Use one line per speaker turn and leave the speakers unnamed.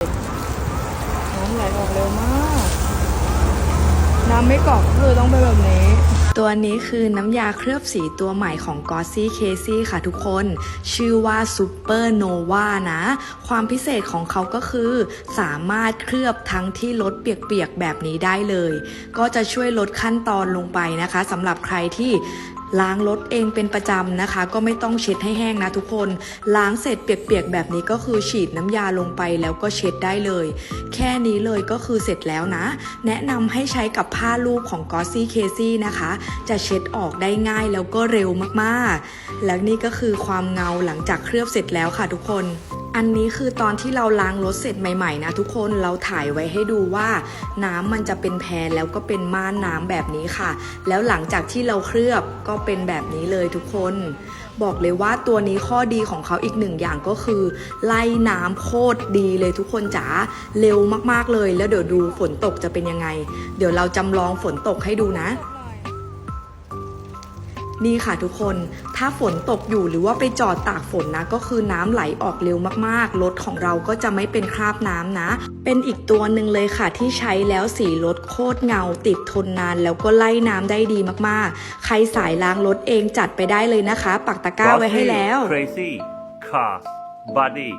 น้ำไหลออกเร็วมาก น้ำไม่กรอกคือต้องเป็นแบบนี้ ตัวนี้คือน้ำยาเคลือบสีตัวใหม่ของ g o s s y c a s e y ค่ะทุกคน ชื่อว่า Super Nova นะ ความพิเศษของเขาก็คือ สามารถเคลือบทั้งที่รถเปียกๆแบบนี้ได้เลย ก็จะช่วยลดขั้นตอนลงไปนะคะสำหรับใครที่ ล้างรถเองเป็นประจำนะคะ ก็ไม่ต้องเช็ดให้แห้งนะทุกคน ล้างเสร็จเปียกๆแบบนี้ก็คือฉีดน้ำยาลงไปแล้วก็เช็ดได้เลย แค่นี้เลยก็คือเสร็จแล้วนะ แนะนำให้ใช้กับผ้าลูกของ g o s s y c a s e y นะคะ จะเช็ดออกได้ง่ายแล้วก็เร็วมากๆ แล้วนี่ก็คือความเงาหลังจากเคลือบเสร็จแล้วค่ะทุกคน อันนี้คือตอนที่เราล้างรถเสร็จใหม่ๆนะทุกคนเราถ่ายไว้ให้ดูว่าน้ำมันจะเป็นแพรแล้วก็เป็นม่านน้ำแบบนี้ค่ะ แล้วหลังจากที่เราเคลือบก็เป็นแบบนี้เลยทุกคน บอกเลยว่าตัวนี้ข้อดีของเขาอีกหนึ่งอย่างก็คือ ไล่น้ำโคตรดีเลยทุกคนจ๋าเร็วมากๆเลย แล้วเดี๋ยวดูฝนตกจะเป็นยังไง เดี๋ยวเราจำลองฝนตกให้ดูนะ นี่ค่ะทุกคน ถ้าฝนตกอยู่หรือว่าไปจอดตากฝนนะ ก็คือน้ำไหลออกเร็วมากๆ รถของเราก็จะไม่เป็นคราบน้ำนะ เป็นอีกตัวหนึ่งเลยค่ะที่ใช้แล้วสีรถโคตรเงา ติดทนนานแล้วก็ไล่น้ำได้ดีมากๆ ใครสายล้างรถเองจัดไปได้เลยนะคะ ปักตะกร้าไว้ให้แล้ว
Crazy Car Body